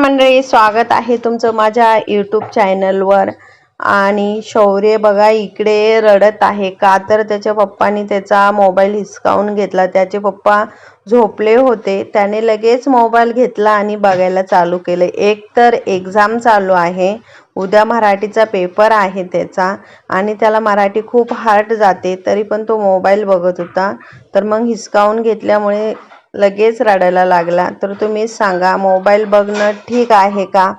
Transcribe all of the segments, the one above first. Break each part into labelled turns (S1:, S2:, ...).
S1: मंडळी स्वागत आहे तुमचं माझ्या यूट्यूब चॅनलवर आणि शौर्य बघा इकडे रडत आहे. का तर त्याच्या पप्पानी त्याचा मोबाईल हिसकावून घेतला. त्याचे पप्पा झोपले होते. त्याने लगेच मोबाईल घेतला आणि बघायला चालू केलं. एक तर एक्झाम चालू आहे. उद्या मराठीचा पेपर आहे त्याचा. आणि त्याला मराठी खूप हार्ड जाते. तरी पण तो मोबाईल बघत होता. तर मग हिसकावून घेतल्यामुळे लगेच रडायला लागला. तर तुम्ही सांगा मोबाईल बघणं ठीक आहे का?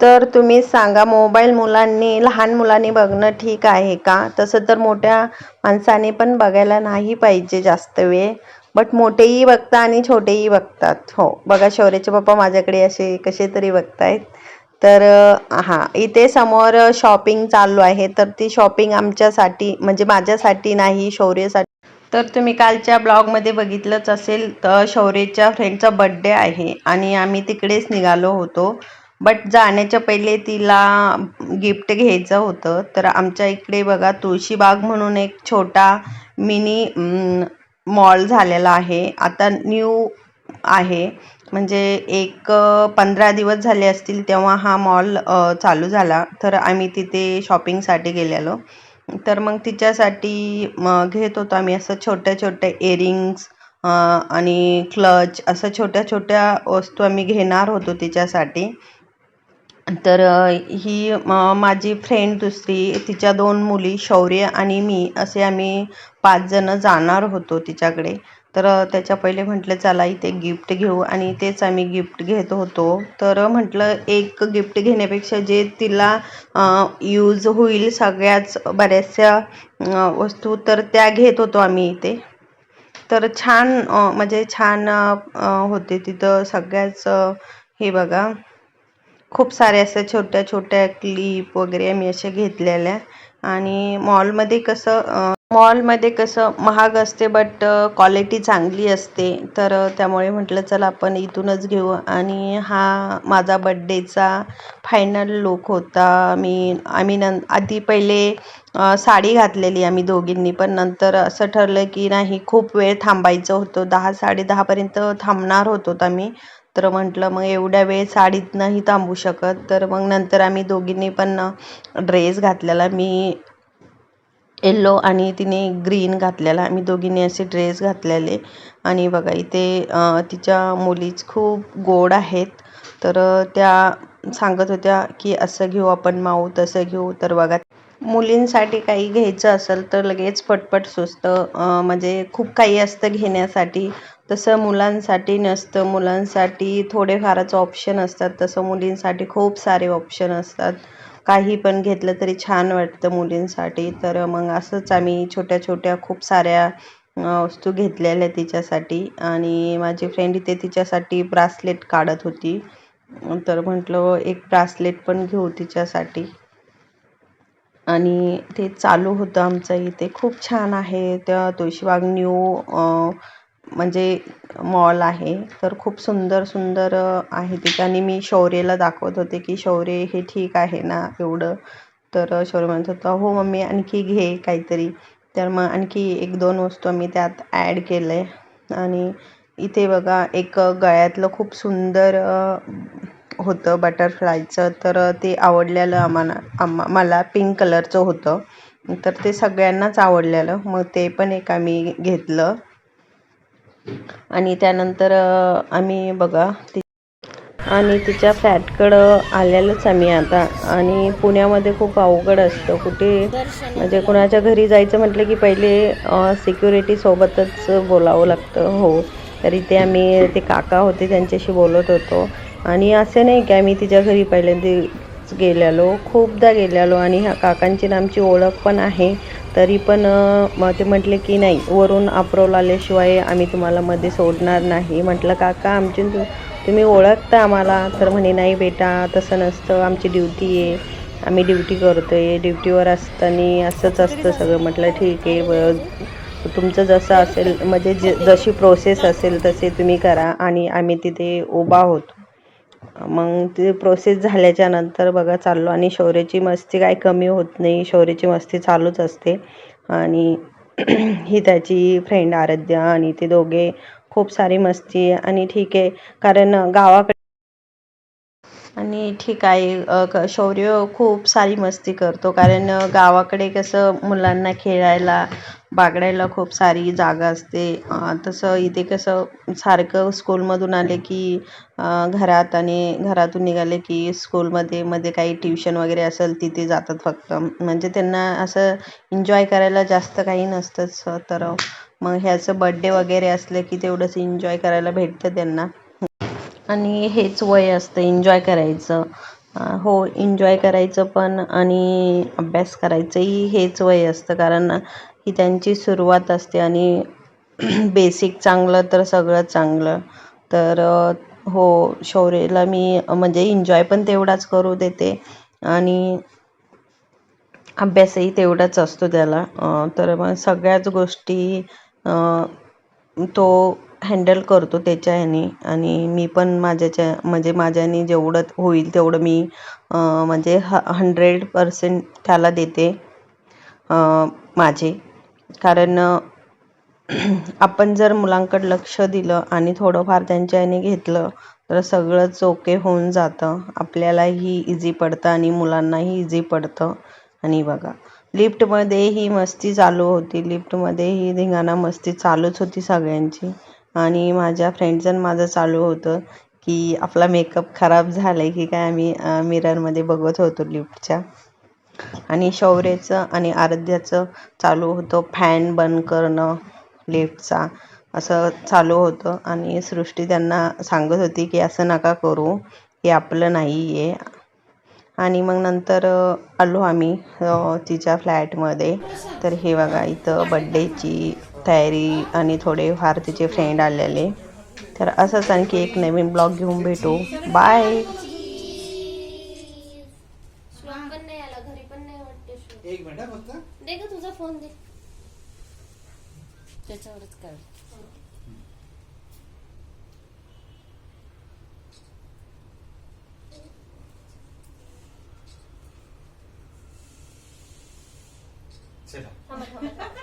S1: तर तुम्ही सांगा मोबाईल मुलांनी लहान मुलांनी बघणं ठीक आहे का? तसं तर मोठ्या माणसाने पण बघायला नाही पाहिजे जास्त वेळ. बट मोठेही बघतात आणि छोटेही बघतात. हो बघा शौर्याचे पप्पा माझ्याकडे असे कसे तरी बघतायत. तर हां इथे समोर शॉपिंग चालू आहे. तर ती शॉपिंग आमच्यासाठी म्हणजे माझ्यासाठी नाही शौर्यसाठी तर तुम्ही कालच्या ब्लॉगमध्ये बघितलंच असेल तर शौर्यच्या फ्रेंडचा बड्डे आहे आणि आम्ही तिकडेच निघालो होतो. बट जाण्याच्या पहिले तिला गिफ्ट घ्यायचं होतं. तर आमच्या इकडे बघा तुळशीबाग म्हणून एक छोटा मिनी मॉल झालेला आहे. आता न्यू आहे. म्हणजे एक पंधरा दिवस झाले असतील तेव्हा हा मॉल चालू झाला. तर आम्ही तिथे शॉपिंगसाठी गेलेलो. तर मग तिच्यासाठी घेत होतो आम्ही असं छोट्या छोट्या इयरिंग्स आणि क्लच असं छोट्या छोट्या वस्तू आम्ही घेणार होतो तिच्यासाठी. तर ही माझी फ्रेंड दुसरी तिच्या दोन मुली शौर्य आणि मी असे आम्ही पाचजणं जाणार होतो तिच्याकडे. तर त्याच्या पहिले म्हटलं चला इथे गिफ्ट घेऊ. आणि तेच आम्ही गिफ्ट घेत होतो. तर म्हटलं एक गिफ्ट घेण्यापेक्षा जे तिला यूज होईल सगळ्याच बऱ्याचशा वस्तू तर त्या घेत होतो आम्ही इथे. तर छान म्हणजे छान होते तिथं सगळ्याच हे बघा. खूप साऱ्या अशा छोट्या छोट्या क्लिप वगैरे आम्ही अशा घेतलेल्या. आणि मॉलमध्ये कसं मॉलमध्ये कसं महाग असते बट क्वालिटी चांगली असते. तर त्यामुळे म्हटलं चला आपण इथूनच घेऊ. आणि हा माझा बड्डेचा फायनल लुक होता. मी आम्ही नं आधी पहिले साडी घातलेली आम्ही दोघींनी पण नंतर असं ठरलं की नाही खूप वेळ थांबायचं होतं. दहा साडे दहापर्यंत थांबणार होतो आम्ही. तर म्हटलं मग एवढ्या वेळ साडीत नाही थांबू शकत. तर मग नंतर आम्ही दोघींनी पण ड्रेस घातलेला. मी येल्लो आणि तिने ग्रीन घातलेला. आम्ही दोघींनी असे ड्रेस घातलेले. आणि बघा इथे तिच्या मुलीच खूप गोड आहेत. तर त्या सांगत होत्या की असं घेऊ आपण माऊ तसं घेऊ. तर बघा मुलींसाठी काही घ्यायचं असेल तर लगेच पटपट सुचतं. म्हणजे खूप काही असतं घेण्यासाठी. तसं मुलांसाठी नसतं. मुलांसाठी थोडेफारच ऑप्शन असतात. तसं मुलींसाठी खूप सारे ऑप्शन असतात. काही पण घेतलं तरी छान वाटतं मुलींसाठी. तर मग असंच आम्ही छोट्या छोट्या खूप साऱ्या वस्तू घेतलेल्या तिच्यासाठी. आणि माझी फ्रेंड इथे तिच्यासाठी ब्रासलेट काढत होती. तर म्हटलं एक ब्रासलेट पण घेऊ तिच्यासाठी. आणि ते चालू होतं आमचं इथे. खूप छान आहे. त्या तुळशीबाग न्यू म्हणजे मॉल आहे तर खूप सुंदर सुंदर आहे तिथे आणि मी शौर्यला दाखवत होते की शौर्य हे ठीक आहे ना एवढं. तर शौर्य म्हणत होता हो मम्मी आणखी घे काहीतरी. तर मग आणखी एक दोन वस्तू आम्ही त्यात ॲड केलं. आहे आणि इथे बघा एक गळ्यातलं खूप सुंदर होतं बटरफ्लायचं तर ते आवडलेलं आम्हाला आम्हा मला पिंक कलरचं होतं. तर ते सगळ्यांनाच आवडलेलं. मग ते पण एक आम्ही घेतलं. आणि त्यानंतर आम्ही बघा ती आणि तिच्या फ्लॅटकडं आलेलंच आम्ही आता. आणि पुण्यामध्ये खूप अवघड असतं. कुठे म्हणजे कुणाच्या घरी जायचं म्हटलं की पहिले सिक्युरिटीसोबतच बोलावं लागतं. हो तरी ते आम्ही ते काका होते त्यांच्याशी बोलत होतो. आणि असे नाही की आम्ही तिच्या घरी पहिल्यांदा गेलेलो खूपदा गेलेलो आणि ह्या काकांची आमची ओळख पण आहे. तरी पण ते म्हटले की नाही वरून अप्रोल आल्याशिवाय आम्ही तुम्हाला मध्ये सोडणार नाही. म्हटलं काका आमची तुम्ही ओळखता आम्हाला. तर म्हणे नाही बेटा तसं नसतं आमची ड्युटी आहे. आम्ही ड्युटी करतो आहे ड्युटीवर असताना असंच असतं सगळं. म्हटलं ठीक आहे तुमचं जसं असेल म्हणजे ज जशी प्रोसेस असेल तसे तुम्ही करा आणि आम्ही तिथे उभा होतो. मग ते प्रोसेस झाल्याच्यानंतर बघा चाललो आणि शौर्याची मस्ती काय कमी होत नाही. शौर्याची मस्ती चालूच असते. आणि ही त्याची फ्रेंड आराध्या आणि ते दोघे खूप सारी मस्ती आणि ठीक आहे. कारण गावाकडे आणि ठीक आहे क- शौर्य खूप सारी मस्ती करतो. कारण गावाकडे कसं मुलांना खेळायला बागडायला खूप सारी जागा असते. तसं इथे कसं सारखं स्कूलमधून आले की घरात आणि घरातून निघाले की स्कूलमध्ये मध्ये काही ट्युशन वगैरे असेल तिथे जातात फक्त. म्हणजे त्यांना असं एन्जॉय करायला जास्त काही नसतंच तर मग ह्याचं बड्डे वगैरे असलं की तेवढंच एन्जॉय करायला भेटतं त्यांना. आणि हेच वय असतं एन्जॉय करायचं. हो एन्जॉय करायचं पण आणि अभ्यास करायचंही हेच वय असतं कारण ही त्यांची सुरुवात असते आणि बेसिक चांगलं तर सगळं चांगलं. तर हो शौर्यला मी म्हणजे एन्जॉय पण तेवढाच करू देते आणि अभ्यासही तेवढाच असतो त्याला. तर मग सगळ्याच गोष्टी तो हँडल करतो त्याच्या ह्याने. आणि मी पण माझ्याच्या म्हणजे माझ्याने जेवढं होईल तेवढं मी म्हणजे ह हंड्रेड पर्सेंट त्याला देते माझे. कारण आपण जर मुलांकडे लक्ष दिलं आणि थोडंफार त्यांच्या ह्याने घेतलं तर सगळंच ओके होऊन जातं. आपल्यालाही इझी पडतं आणि मुलांनाही इझी पडतं. आणि बघा लिफ्टमध्ये ही मस्ती चालू होती. लिफ्टमध्येही धिंगाणा मस्ती चालूच होती सगळ्यांची. आणि माझ्या फ्रेंडचं आणि माझं चालू होतं की आपला मेकअप खराब झाला आहे की काय आम्ही मिररमध्ये बघत होतो लिफ्टच्या. आणि शौर्यचं आणि आराध्याचं चालू होतं फॅन बंद करणं लिफ्टचा. असं चालू होतं. आणि सृष्टी त्यांना सांगत होती की असं नका करू हे आपलं नाही आहे आणि मग नंतर आलो आम्ही तिच्या फ्लॅटमध्ये. तर हे बघा इथं बड्डेची तयारी आणि थोडेफार तिचे फ्रेंड आलेले. तर असंच आणखी एक नवीन ब्लॉग घेऊन भेटू. बाय
S2: एक मिनिट फक्त.
S3: दे तुझा फोन दे. त्याच्यावरच
S2: चला.
S3: थांबा, थांबा, थांबा.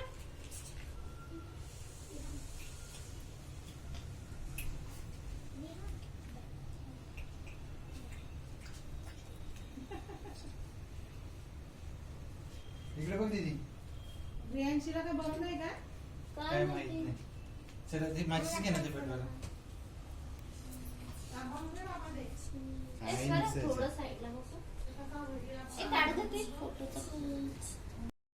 S2: इकडे बघ दीदी?
S4: प्रियांशीला काय नाही का?
S3: काय
S2: काय माहीत
S3: माहिती
S2: नाही. चला ते माझीच घे ना ते पेटवायला
S3: ए, सर, थोडं साईडला बसू. ए, काढ गं ते फोटोचं.